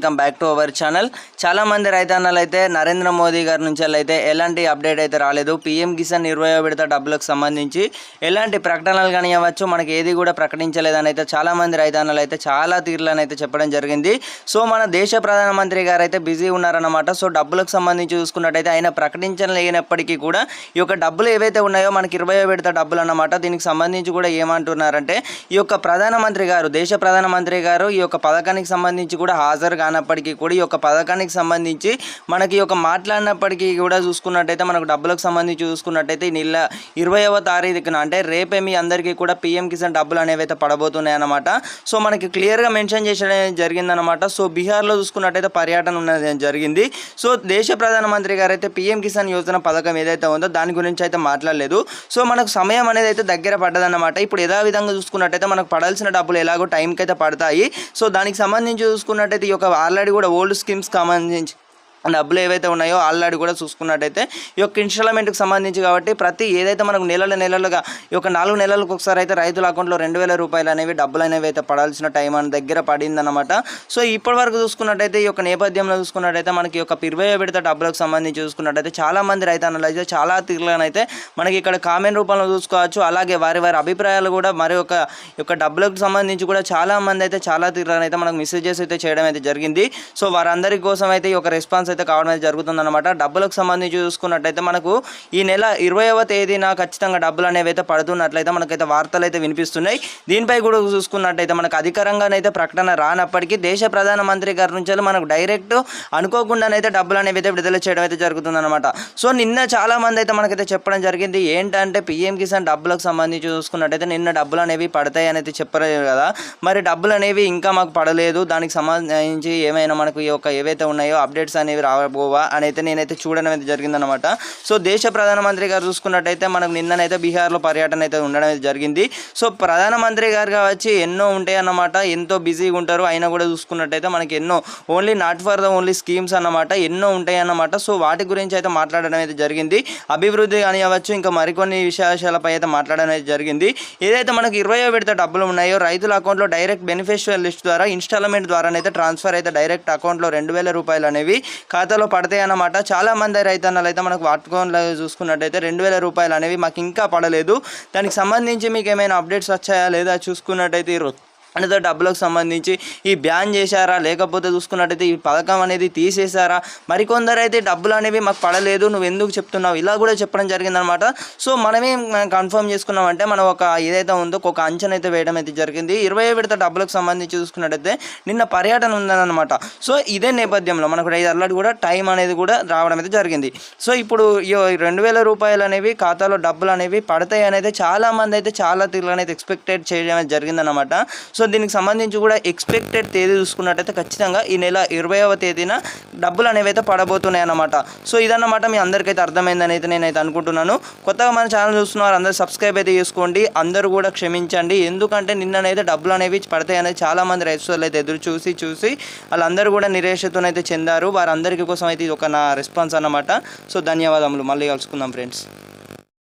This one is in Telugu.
Welcome back to our channel చాలా మంది రైతన్నలు అయితే నరేంద్ర మోదీ గారి నుంచి అయితే ఎలాంటి అప్డేట్ అయితే రాలేదు. పీఎం కిసాన్ ఇరవై విడత డబ్బులకు సంబంధించి ఎలాంటి ప్రకటనలు కానివ్వచ్చు మనకి ఏది కూడా ప్రకటించలేదని అయితే చాలామంది రైతన్నలు అయితే చాలా తీర్లని అయితే చెప్పడం జరిగింది. సో మన దేశ ప్రధానమంత్రి గారు అయితే బిజీ ఉన్నారన్నమాట. సో డబ్బులకు సంబంధించి చూసుకున్నట్టయితే ఆయన ప్రకటించలేనప్పటికీ కూడా ఈ యొక్క డబ్బులు ఏవైతే ఉన్నాయో మనకి ఇరవై విడత డబ్బులు అన్నమాట. దీనికి సంబంధించి కూడా ఏమంటున్నారంటే ఈ యొక్క ప్రధానమంత్రి గారు దేశ ప్రధానమంత్రి గారు ఈ యొక్క పథకానికి సంబంధించి కూడా హాజరు కానప్పటికీ కూడా ఈ యొక్క పథకానికి సంబంధించి మనకి ఒక మాట్లాడినప్పటికీ కూడా చూసుకున్నట్టయితే మనకు డబ్బులకు సంబంధించి చూసుకున్నట్టయితే ఈ నెల ఇరవైవ తారీఖున అంటే రేపే మీ అందరికీ కూడా పిఎం కిసాన్ డబ్బులు అనేవి అయితే పడబోతున్నాయి అనమాట సో మనకి క్లియర్గా మెన్షన్ చేయడం జరిగిందనమాట సో బీహార్లో చూసుకున్నట్టయితే పర్యటన ఉన్నది జరిగింది. సో దేశ ప్రధానమంత్రి గారు అయితే పిఎం కిసాన్ యోజన పథకం ఏదైతే ఉందో దాని గురించి అయితే మాట్లాడలేదు. సో మనకు సమయం అనేది అయితే దగ్గర పడ్డదన్నమాట. ఇప్పుడు యథావిధంగా చూసుకున్నట్టయితే మనకు పడాల్సిన డబ్బులు ఎలాగో టైంకి అయితే పడతాయి. సో దానికి సంబంధించి చూసుకున్నట్టయితే ఈ యొక్క ఆల్రెడీ కూడా ఓల్డ్ స్కీమ్స్ సంబంధించి డబ్బులు ఏవైతే ఉన్నాయో ఆల్రెడీ కూడా చూసుకున్నట్టయితే ఈ యొక్క ఇన్స్టాల్మెంట్కి సంబంధించి కాబట్టి ప్రతి ఏదైతే మనకు నెలల నెలలుగా ఈ యొక్క నాలుగు నెలలకు ఒకసారి అయితే రైతుల అకౌంట్లో రెండు వేల రూపాయలు అనేవి డబ్బులు అనేవి అయితే పడాల్సిన టైం అని దగ్గర పడిందన్నమాట. సో ఇప్పటి వరకు చూసుకున్నట్టయితే ఈ యొక్క నేపథ్యంలో చూసుకున్నట్టయితే మనకి ఈ యొక్క ఇరవై విడత డబ్బులకు సంబంధించి చూసుకున్నట్టయితే చాలా మంది రైతన్నలు అయితే చాలా తీరులనైతే మనకి ఇక్కడ కామెంట్ రూపంలో చూసుకోవచ్చు. అలాగే వారి వారి అభిప్రాయాలు కూడా మరి ఒక యొక్క డబ్బులకు సంబంధించి కూడా చాలా మంది అయితే చాలా తీరులనైతే మనకు మెసేజెస్ అయితే చేయడం అయితే జరిగింది. సో వారందరి కోసం అయితే ఈ యొక్క రెస్పాన్స్ అయితే కావడం అయితే జరుగుతుందన్నమాట. డబ్బులకు సంబంధించి చూసుకున్నట్టయితే మనకు ఈ నెల ఇరవైవ తేదీన ఖచ్చితంగా డబ్బులు అనేవి అయితే పడుతున్నట్లయితే మనకైతే వార్తలు అయితే వినిపిస్తున్నాయి. దీనిపై కూడా చూసుకున్నట్టయితే మనకు అధికారంగానైతే ప్రకటన రానప్పటికీ దేశ ప్రధానమంత్రి గారి నుంచి మనకు డైరెక్ట్ అనుకోకుండానైతే డబ్బులు అనేవి అయితే విడుదల చేయడం అయితే జరుగుతుందన్నమాట. సో నిన్న చాలా మంది అయితే మనకైతే చెప్పడం జరిగింది. ఏంటంటే పిఎం కిసాన్ డబ్బులకు సంబంధించి చూసుకున్నట్టయితే నిన్న డబ్బులు అనేవి పడతాయి అనేది చెప్పలేదు కదా. మరి డబ్బులు అనేవి ఇంకా మాకు పడలేదు. దానికి సంబంధించి ఏమైనా మనకు ఈ యొక్క ఏవైతే ఉన్నాయో అప్డేట్స్ అనేవి రాబోవా అని అయితే నేనైతే చూడడం అయితే జరిగిందనమాట సో దేశ ప్రధానమంత్రి గారు చూసుకున్నట్టయితే మనకు నిన్ననైతే బీహార్లో పర్యటన అయితే ఉండడం అయితే జరిగింది. సో ప్రధానమంత్రి గారు వచ్చి ఎన్నో ఉంటాయి అన్నమాట. ఎంతో బిజీగా ఉంటారు. అయినా కూడా చూసుకున్నట్టయితే మనకి ఎన్నో only not for the only schemes అన్నమాట. ఎన్నో ఉంటాయి అన్నమాట. సో వాటి గురించి అయితే మాట్లాడడం అయితే జరిగింది. అభివృద్ధి కానివ్వచ్చు ఇంకా మరికొన్ని విశేషాలపై అయితే మాట్లాడడం అయితే జరిగింది. ఏదైతే మనకి ఇరవై విడత డబ్బులు ఉన్నాయో రైతుల అకౌంట్లో డైరెక్ట్ బెనిఫిషియల్ లిస్ట్ ద్వారా ఇన్స్టాల్మెంట్ ద్వారా అయితే ట్రాన్స్ఫర్ అయితే డైరెక్ట్ అకౌంట్లో రెండు వేల రూపాయలు అనేవి ఖాతాలో పడతాయి అన్నమాట. చాలా మంది రైతన్నలు అయితే మనకు వాట్కోన్లో చూసుకున్నట్టయితే రెండు వేల రూపాయలు అనేవి మాకు ఇంకా పడలేదు. దానికి సంబంధించి మీకు ఏమైనా అప్డేట్స్ వచ్చాయా లేదా చూసుకున్నట్టయితే ఈరోజు అనేది డబ్బులకు సంబంధించి ఈ బ్యాన్ చేశారా? లేకపోతే చూసుకున్నట్టయితే ఈ పథకం అనేది తీసేశారా? మరికొందరు అయితే డబ్బులు అనేవి మాకు పడలేదు నువ్వు ఎందుకు చెప్తున్నావు? ఇలా కూడా చెప్పడం జరిగిందనమాట సో మనమే కన్ఫర్మ్ చేసుకున్నామంటే మనం ఒక ఏదైతే ఉందో ఒక అంచనా అయితే వేయడం అయితే జరిగింది. ఇరవై విడత డబ్బులకు సంబంధించి చూసుకున్నట్టయితే నిన్న పర్యటన ఉందనమాట సో ఇదే నేపథ్యంలో మనకు ఐదు అల్లటి కూడా టైం అనేది కూడా రావడం అయితే జరిగింది. సో ఇప్పుడు ఈ రెండు వేల రూపాయలు అనేవి ఖాతాలో డబ్బులు అనేవి పడతాయి అనేది చాలా మంది అయితే చాలా తీరులు అనేది ఎక్స్పెక్టెడ్ చేయడం అయితే జరిగిందనమాట సో దీనికి సంబంధించి కూడా ఎక్స్పెక్టెడ్ తేదీ చూసుకున్నట్టయితే ఖచ్చితంగా ఈ నెల ఇరవైవ తేదీన డబ్బులు అనేవి అయితే పడబోతున్నాయి అన్నమాట. సో ఇదన్నమాట మీ అందరికైతే అర్థమైందని అయితే నేనైతే అనుకుంటున్నాను. కొత్తగా మన ఛానల్ చూస్తున్నారు అందరూ సబ్స్క్రైబ్ అయితే చేసుకోండి. అందరూ కూడా క్షమించండి. ఎందుకంటే నిన్ననైతే డబ్బులు అనేవి పడతాయనేది చాలామంది రైతులు అయితే ఎదురు చూసి చూసి వాళ్ళందరూ కూడా నిరాశతోనైతే చెందారు. వారందరికీ కోసం అయితే ఇది ఒక నా రెస్పాన్స్ అన్నమాట. సో ధన్యవాదములు. మళ్ళీ కలుసుకుందాం ఫ్రెండ్స్